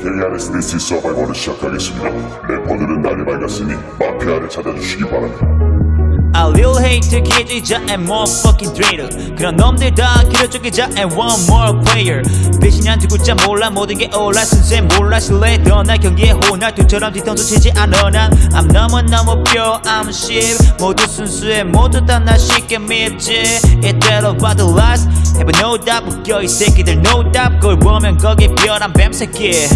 KRSDC 서바이벌을 시작하겠습니다. 래퍼들은 날이 밝았으니 마피아를 찾아주시기 바랍니다. A little hate to 기지자 and more fucking traitor 그런 놈들 다 길어져기자 and one more player. 배신이 한두 글자 몰라 모든 게 올라. 순수해 몰라 신뢰 떠나 경기에 호날 두처럼 뒤통수 치지 않아 난 I'm 너무 너무 pure I'm shit. 모두 순수해 모두 다 나 쉽게 믿지. 이대로 봐도 last Have no doubt 웃겨 이 새끼들 no doubt. 그걸 보면 거기 별한 뱀새끼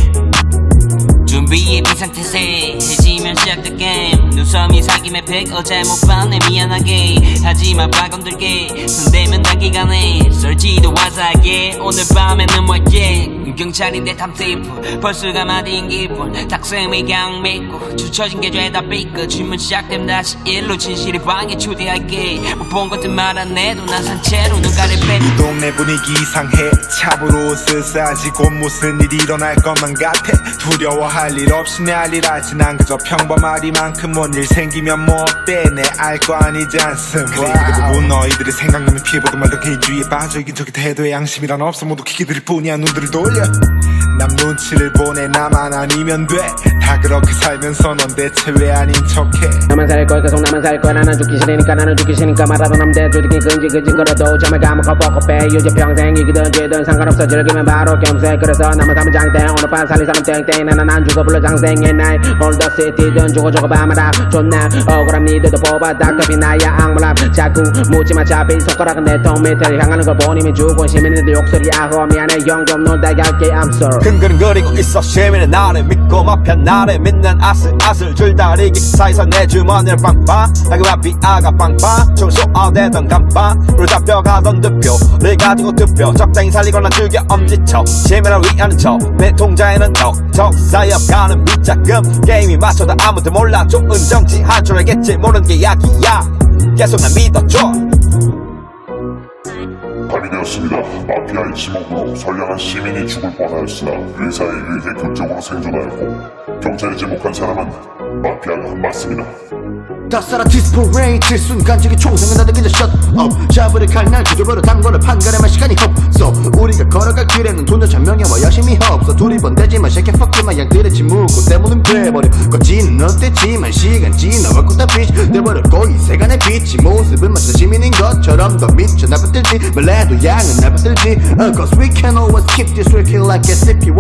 준비해 비상태세. 해지면 시작될 게임 눈썹이 사김에 백 어제 못 봤네 미안하게. 하지마 박건들게. 손대면 단기간에 썰지도 와사하게. 오늘 밤에는 뭐게 경찰인데 탐세이프. 벌수가 마디인 기분. 그냥 믿고 주쳐진 게 죄다 삐끗. 주문 시작되면 다시 일로 진실이 방에 초대할게. 못 본 것들 말안 해도 난 산채로 눈가를 빼. 이 동네 분위기 이상해. 차부로 스스하지고 무슨 일 일어날 것만 같아. 두려워할 일 없이 내 할 일 하지 난 그저 평범하리만큼 뭔일 생기면 뭐 어때? 내 알 거 아니지 않음 그래 대부분 너희들의 생각나면 피해보도 말도 개인주의에 빠져 이긴 저기 태도에 양심이란 없어. 모두 기계들일 뿐이야. 눈들을 돌려 啊！ 남 눈치를 보내 나만 아니면 돼. 다 그렇게 살면서 넌 대체 왜 아닌 척해? 나만 살 거야 계속 나만 살 거야 나는 죽기 싫으니까 나는 죽기 싫으니까 말하던 남대 조직이 근질근질거려도 잠을 감고 뻑뻑해. 유지 평생 이기든 지든 상관없어. 즐기면 바로 겸세. 그래서 나만 가면 장땡. 오늘 밤 살릴 사람 땡땡. 나는 안 죽어 불러 장생의 나이 the city든 죽어 죽어 밤마다 존나 억울함 니들도 뽑아 닥터비 나야 악물함. 자꾸 묻지마 잡이 손가락은 내통 밑을 향하는 걸 보니 죽은 시민들 욕설이 아허. 미안해 영좀 놀다 갈게 I'm sorry 근근거리고 있어. 시민은 나를 믿고 마피아 나를 믿는 아슬아슬 줄다리기 사이서 내 주머니를 빵빵 나그와 비아가 빵빵 청소어대던 간판 불 잡혀가던 득표를 가지고 투표. 적당히 살리거나 죽여 엄지척. 시민을 위하는 척내 통장에는 덕적 쌓여가는 빗자금. 게임이 맞춰도 아무도 몰라. 좋은 정치 할줄 알겠지. 모르는 게 약이야. 계속 날 믿어줘 밤이 되었습니다. 마피아의 지목으로 선량한 시민이 죽을 뻔하였으나 의사에 의해 극적으로 생존하였고 경찰이 지목한 사람은 마피아가 맞습니다. 다싸라 디스포레이트 순간적인 총성은 나도 그저 셧업 잡으를 칼날 구조버려 단거를 판가름할 시간이 없어 우리가 걸어갈 길에는 돈전천 명예와 여심이 없어 둘이 번대지만 쉐케 퍽지만 양들의 침묵고 때문은 돼버려 거지는 어땠지만 시간 지나왔고 다빛 돼버렸고 이 세간의 빛이. 모습은 마치 시민인 것처럼 더 미쳐 날 붙들지. 말래도 양은 날 붙들지. Uh, Cause we can always keep this working like a CP